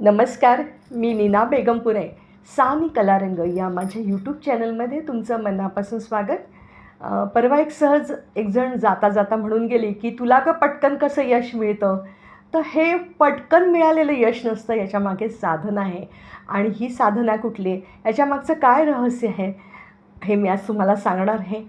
नमस्कार मी नीना बेगमपुरे. सानी कलारंग या माझ्या यूट्यूब चॅनलमध्ये तुमचं मनापासून स्वागत. परवा एक सहज एकजण जाता जाता म्हणून गेली की तुला का पटकन कसं यश मिळतं? तर हे पटकन मिळालेलं यश नसतं याच्यामागे साधन आहे. आणि ही साधना कुठली आहे? याच्यामागचं काय रहस्य आहे? हे मी आज तुम्हाला सांगणार आहे.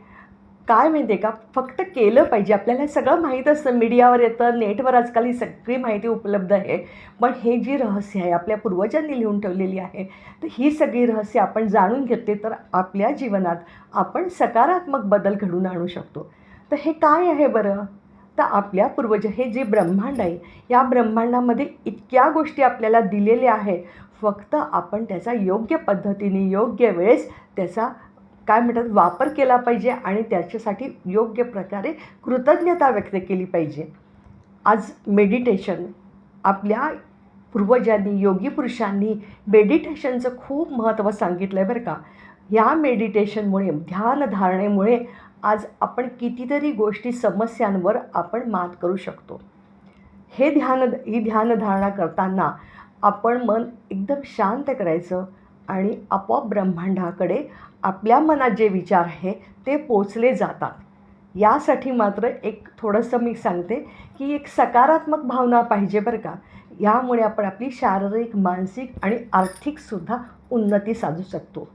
काय माहिती आहे का? फक्त केलं पाहिजे. आपल्याला सगळं माहीत असतं. मीडियावर येतं. नेटवर आजकाल ही सगळी माहिती उपलब्ध आहे. पण हे जी रहस्य आहे आपल्या पूर्वजांनी लिहून ठेवलेली आहे तर ही सगळी रहस्य आपण जाणून घेतली तर आपल्या जीवनात आपण सकारात्मक बदल घडून आणू शकतो. तर हे काय आहे बरं? तर आपल्या पूर्वज हे जे ब्रह्मांड आहे या ब्रह्मांडामध्ये इतक्या गोष्टी आपल्याला दिलेल्या आहेत. फक्त आपण त्याचा योग्य पद्धतीने योग्य वेळेस त्याचा काय म्हणतात वापर केला पाहिजे आणि त्याच्यासाठी योग्य प्रकारे कृतज्ञता व्यक्त केली पाहिजे. आज मेडिटेशन आपल्या पूर्वजांनी योगी पुरुषांनी मेडिटेशनचं खूप महत्त्व सांगितलं आहे बरं का. ह्या मेडिटेशनमुळे ध्यानधारणेमुळे आज आपण कितीतरी गोष्टी समस्यांवर आपण मात करू शकतो. हे ध्यान ही ध्यानधारणा करताना आपण मन एकदम शांत करायचं आणि आपोआप ब्रह्मांडाकडे आपल्या मनात जे विचार आहे ते पोचले जातात. यासाठी मात्र एक थोडंसं मी सांगते की एक सकारात्मक भावना पाहिजे बरं का. यामुळे आपण आपली शारीरिक मानसिक आणि आर्थिकसुद्धा उन्नती साधू शकतो.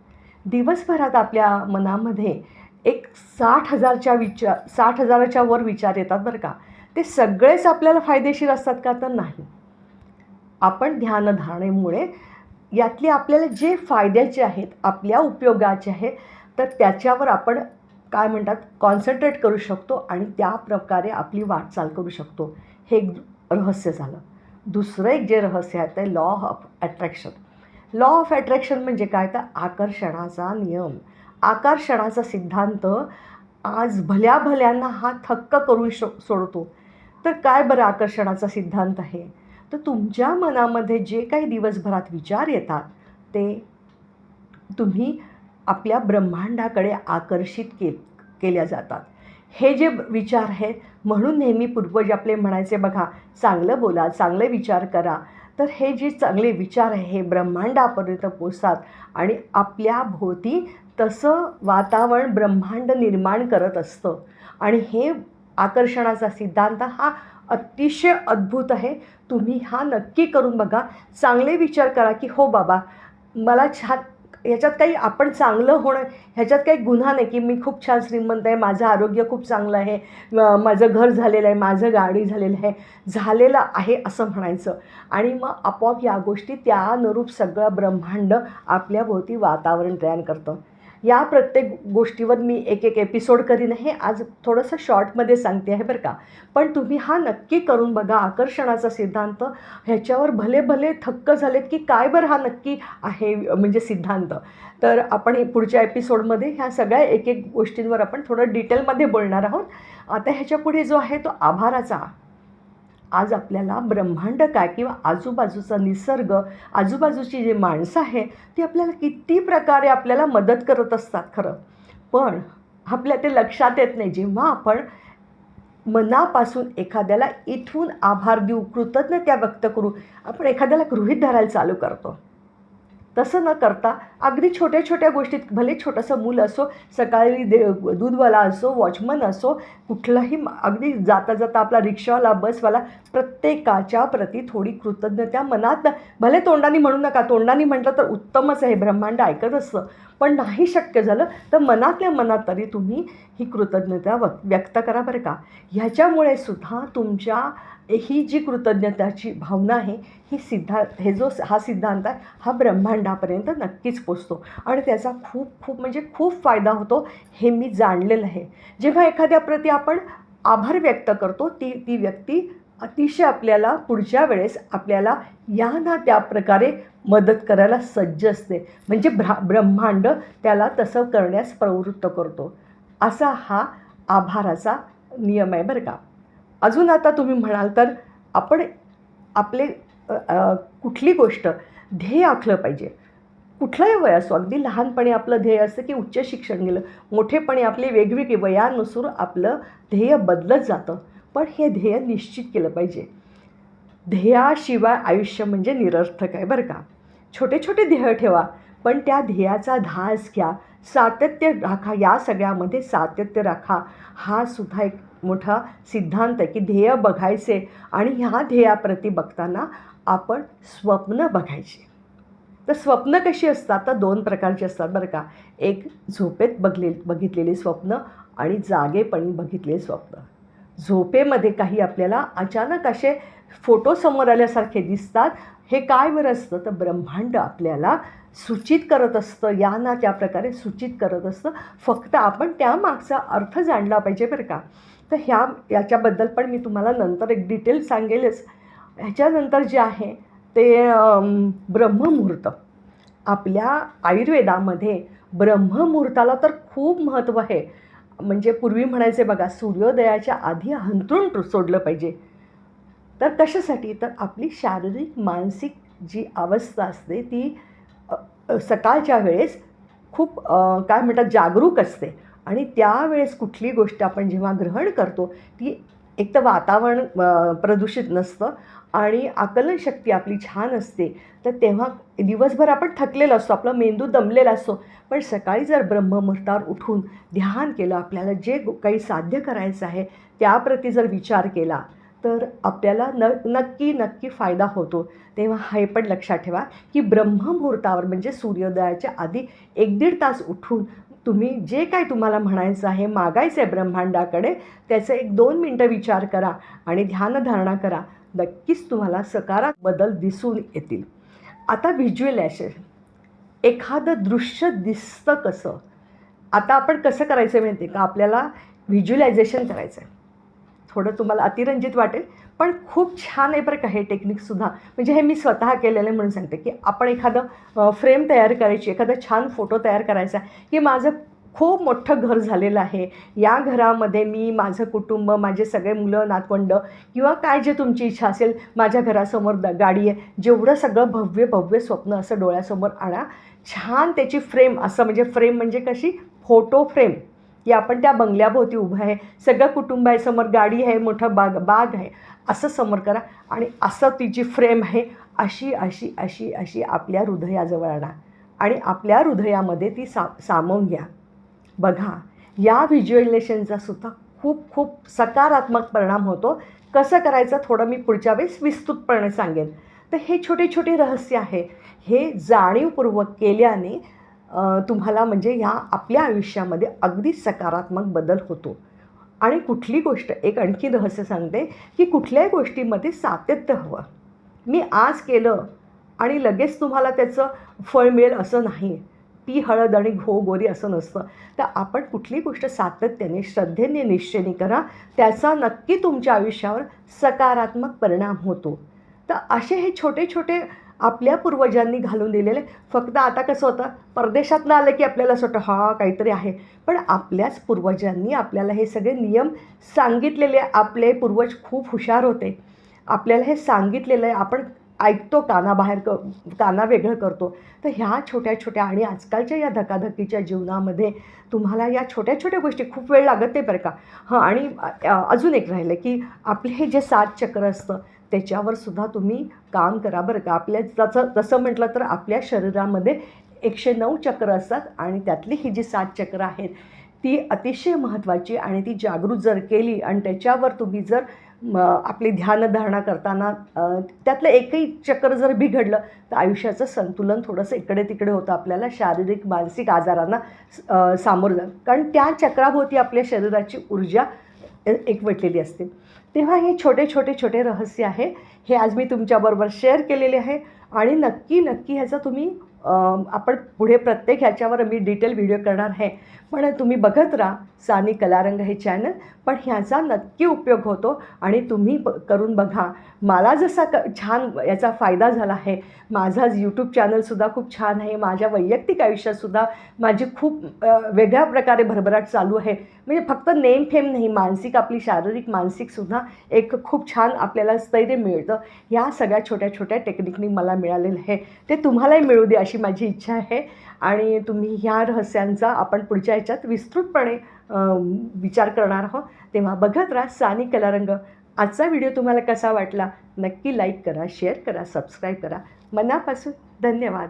दिवसभरात आपल्या मनामध्ये एक साठ हजारच्या विचार साठ हजाराच्या वर विचार येतात बरं का. ते सगळेच आपल्याला फायदेशीर असतात का? तर नाही. आपण ध्यानधारणेमुळे यातले आपल्याला जे फायद्याचे आहेत आपल्या उपयोगाचे आहेत तर त्याच्यावर आपण काय म्हणतात कॉन्सन्ट्रेट करू शकतो आणि त्या प्रकारे आपली वाटचाल करू शकतो. हे एक रहस्य झालं. दुसरं एक जे रहस्य आहे ते law of attraction law of attraction म्हणजे काय? तर आकर्षणाचा नियम. आकर्षणाचा सिद्धांत आज भल्या भल्यांना हा थक्क करून शो सोडतो. तर काय बरं आकर्षणाचा सिद्धांत आहे? तर तुमच्या मनामध्ये जे काही दिवसभरात विचार येतात ते तुम्ही आपल्या ब्रह्मांडाकडे आकर्षित के केल्या जातात. हे जे विचार आहेत म्हणून नेहमी पूर्वज आपले म्हणायचे बघा चांगलं बोला चांगले विचार करा. तर हे जे चांगले विचार आहे हे ब्रह्मांडापर्यंत पोचतात आणि आपल्या भोवती तसं वातावरण ब्रह्मांड निर्माण करत असतं. आणि हे आकर्षणाचा सिद्धांत हा अतिशय अद्भुत आहे. तुम्ही हा नक्की करून बघा. चांगले विचार करा की हो बाबा मला छान ह्याच्यात काही आपण चांगलं होणं ह्याच्यात काही गुन्हा नाही की मी खूप छान श्रीमंत आहे माझं आरोग्य खूप चांगलं आहे माझं घर झालेलं आहे माझं गाडी झालेलं आहे झालेलं आहे असं म्हणायचं. आणि मग आपोआप या गोष्टी त्या अनुरूप सगळं ब्रह्मांड आपल्याभोवती वातावरण तयार करतं. या प्रत्येक गोष्टीवर मी एक एक एपिसोड करीन. हे आज थोडंसं शॉर्टमध्ये सांगते आहे बरं का. पण तुम्ही हा नक्की करून बघा आकर्षणाचा सिद्धांत. ह्याच्यावर भले भले थक्क झालेत की काय बरं हा नक्की आहे म्हणजे सिद्धांत. तर आपण हे पुढच्या एपिसोडमध्ये ह्या सगळ्या एक एक गोष्टींवर आपण थोडं डिटेलमध्ये बोलणार आहोत. आता ह्याच्या पुढे जो आहे तो आभाराचा. आज आपल्याला ब्रह्मांड काय किंवा आजूबाजूचा निसर्ग आजूबाजूची जी माणसं आहे ती आपल्याला किती प्रकारे आपल्याला मदत करत असतात खरं? पण आपल्या ते लक्षात येत नाही. जेव्हा आपण मनापासून एखाद्याला इथून आभार देऊ कृतज्ञता व्यक्त करू आपण एखाद्याला गृहीत धरायला चालू करतो. तसं न करता अगदी छोट्या छोट्या गोष्टीत भले छोटंसं मूल असो सकाळी दे दूधवाला असो वॉचमन असो कुठलाही अगदी जाता जाता आपला रिक्षावाला बसवाला प्रत्येकाच्या प्रती थोडी कृतज्ञता मनात भले तोंडाने म्हणू नका तोंडाने म्हटलं तर उत्तमच आहे ब्रह्मांड ऐकत असतं पण नाही शक्य झालं तर मनातल्या मनात तरी तुम्ही ही कृतज्ञता व व्यक्त करा बरं का. ह्याच्यामुळे सुद्धा तुमच्या ही जी कृतज्ञताची भावना आहे ही सिद्धा हे जो हा सिद्धांत आहे हा ब्रह्मांड ब्रह्मांडापर्यंत नक्कीच पोचतो. आणि त्याचा खूप खूप म्हणजे खूप फायदा होतो हे मी जाणलेलं आहे. जेव्हा एखाद्याप्रती आपण आभार व्यक्त करतो ती ती व्यक्ती अतिशय आपल्याला पुढच्या वेळेस आपल्याला या ना त्या प्रकारे मदत करायला सज्ज असते. म्हणजे ब्रा ब्रह्मांड त्याला तसं करण्यास प्रवृत्त करतो. असा हा आभाराचा नियम आहे बरं का. अजून आता तुम्ही म्हणाल तर आपण आपले कुठली गोष्ट ध्येय आखलं पाहिजे. कुठलंही वय असो अगदी लहानपणी आपलं ध्येय असतं की उच्च शिक्षण गेलं मोठेपणी आपली वेगवेगळी वयानुसार आपलं ध्येय बदलत जातं. पण हे ध्येय निश्चित केलं पाहिजे. ध्येयाशिवाय आयुष्य म्हणजे निरर्थक आहे बरं का. छोटे छोटे ध्येय ठेवा पण त्या ध्येयाचा धास घ्या. सातत्य राखा या सगळ्यामध्ये सातत्य राखा. हा सुद्धा एक मोठा सिद्धांत आहे की ध्येय बघायचे आणि ह्या ध्येयाप्रती बघताना आपण स्वप्न बघायचे. तर स्वप्न कशी असतात? तर दोन प्रकारची असतात बरं का. एक झोपेत बघले बघितलेली स्वप्न आणि जागेपणी बघितलेली स्वप्न. झोपेमध्ये काही आपल्याला अचानक असे फोटो समोर आल्यासारखे दिसतात. हे काय बरं असतं? तर ब्रह्मांड आपल्याला सूचित करत असतं. या ना त्या प्रकारे सूचित करत असतं. फक्त आपण त्यामागचा अर्थ जाणला पाहिजे बरं का. तर ह्या याच्याबद्दल पण मी तुम्हाला नंतर एक डिटेल सांगेलच. ह्याच्यानंतर जे आहे ते ब्रह्ममुहूर्त. आपल्या आयुर्वेदामध्ये ब्रह्ममुहूर्ताला तर खूप महत्त्व आहे. म्हणजे पूर्वी म्हणायचे बघा सूर्योदयाच्या आधी हंतरून सोडलं पाहिजे. तर कशासाठी? तर आपली शारीरिक मानसिक जी अवस्था असते ती सकाळच्या वेळेस खूप काय म्हणतात जागरूक असते. आणि त्यावेळेस कुठली गोष्ट आपण जेव्हा ग्रहण करतो ती एक तर वातावरण प्रदूषित नसतं आणि आकलनशक्ती आपली छान असते. तर तेव्हा दिवसभर आपण थकलेलो असतो आपला मेंदू दमलेला असतो. पण सकाळी जर ब्रह्ममुहूर्तावर उठून ध्यान केलं आपल्याला जे काही साध्य करायचं आहे त्याप्रती जर विचार केला तर आपल्याला न नक्की नक्की फायदा होतो. तेव्हा हे पण लक्षात ठेवा की ब्रह्ममुहूर्तावर म्हणजे सूर्योदयाच्या आधी एक दीड तास उठून तुम्ही जे काय तुम्हाला म्हणायचं आहे मागायचं आहे ब्रह्मांडाकडे त्याचं एक दोन मिनटं विचार करा आणि ध्यानधारणा करा. नक्कीच तुम्हाला सकारात्मक बदल दिसून येतील. आता व्हिज्युअलायझेशन एखादं दृश्य दिसतं कसं? आता आपण कसं करायचं माहिती आहे का? आपल्याला व्हिज्युअलायझेशन करायचं आहे थोडं तुम्हाला अतिरंजित वाटेल. पण खूप छान आहे बरं का हे टेक्निकसुद्धा म्हणजे हे मी स्वतः केलेलं आहे म्हणून सांगते की आपण एखादं फ्रेम तयार करायची एखादा छान फोटो तयार करायचा की माझं खूप मोठं घर झालेलं आहे. या घरामध्ये मी माझं कुटुंब माझे सगळे मुलं नातवंड किंवा काय जे तुमची इच्छा असेल माझ्या घरासमोर द गाडी आहे. जेवढं सगळं भव्य भव्य स्वप्न असं डोळ्यासमोर आणा. छान त्याची फ्रेम असं म्हणजे फ्रेम म्हणजे कशी? फोटो फ्रेम की आपण त्या बंगल्याभोवती उभं आहे. सगळं कुटुंब आहे समोर गाडी आहे मोठं बाग बाग आहे. असं समोर करा आणि असं ती जी फ्रेम आहे अशी अशी अशी अशी आपल्या हृदयाजवळ आणा. आणि आपल्या हृदयामध्ये ती सा सामावून घ्या. बघा या व्हिज्युअलेशनचा सुद्धा खूप खूप सकारात्मक परिणाम होतो. कसं करायचं थोडं मी पुढच्या वेळेस विस्तृतपणे सांगेन. तर हे छोटे छोटे रहस्य आहे. हे जाणीवपूर्वक केल्याने तुम्हाला म्हणजे ह्या आपल्या आयुष्यामध्ये अगदी सकारात्मक बदल होतो. आणि कुठली गोष्ट एक आणखी रहस्य सांगते की कुठल्याही गोष्टीमध्ये सातत्य हवं. मी आज केलं आणि लगेच तुम्हाला त्याचं फळ मिळेल असं नाही. पी हळद आणि घो गोरी असं नसतं. तर आपण कुठली गोष्ट सातत्याने श्रद्धेने निश्चयने करा त्याचा नक्की तुमच्या आयुष्यावर सकारात्मक परिणाम होतो. तर असे हे छोटे छोटे आपल्या पूर्वजांनी घालून दिलेले. फक्त आता कसं होतं परदेशातनं आलं की आपल्याला असं वाटतं हा काहीतरी आहे. पण आपल्याच पूर्वजांनी आपल्याला हे सगळे नियम सांगितलेले आपले पूर्वज खूप हुशार होते. आपल्याला हे सांगितलेलं आहे आपण ऐकतो कानाबाहेर क काना वेगळं करतो. तर ह्या छोट्या छोट्या आणि आजकालच्या या धकाधकीच्या जीवनामध्ये तुम्हाला या छोट्या छोट्या गोष्टी खूप वेळ लागत नाही बरं का? हां आणि अजून एक राहिलं की आपले हे जे सात चक्र असतं त्याच्यावर सुद्धा तुम्ही काम करा बरं का. आपल्या जसं तसं म्हटलं तर आपल्या शरीरामध्ये एकशे नऊ चक्र असतात आणि त्यातली ही जी सात चक्र आहेत ती अतिशय महत्त्वाची आणि ती जागृत जर केली आणि त्याच्यावर तुम्ही जर आपली ध्यानधारणा करताना त्यातलं एकही चक्र जर बिघडलं तर आयुष्याचं संतुलन थोडंसं इकडे तिकडे होतं आपल्याला शारीरिक मानसिक आजारांना सामोरं जाणं. कारण त्या चक्राभोवती आपल्या शरीराची ऊर्जा एकवटलेली असते. तेव्हा हे छोटे छोटे छोटे रहस्य आहे. हे आज मी तुमच्याबरोबर शेअर केलेले आहे. आणि नक्की नक्की ह्याचा तुम्ही आपण पुढे प्रत्येक ह्याच्यावर मी डिटेल व्हिडिओ करणार आहे. पण तुम्ही बघत राहा सानी कलारंग हे चॅनल पण ह्याचा नक्की उपयोग होतो आणि तुम्ही ब करून बघा. मला जसा क छान याचा फायदा झाला आहे. माझा यूट्यूब चॅनलसुद्धा खूप छान आहे. माझ्या वैयक्तिक आयुष्यातसुद्धा माझी खूप वेगळ्या प्रकारे भरभराट चालू आहे. म्हणजे फक्त नेम फेम नाही मानसिक आपली शारीरिक मानसिकसुद्धा एक खूप छान आपल्याला स्थैर्य मिळतं. ह्या सगळ्या छोट्या छोट्या टेक्निकनी मला मिळालेलं आहे. ते तुम्हालाही मिळू दे अशी माझी इच्छा आहे. आणि तुम्ही ह्या रहस्यांचा आपण पुढच्या ह्याच्यात विस्तृतपणे विचार करणार आहोत. तेव्हा बघत राहा सानी कलारंग. आजचा व्हिडिओ तुम्हाला कसा वाटला? नक्की लाईक करा शेअर करा सबस्क्राईब करा. मनापासून धन्यवाद.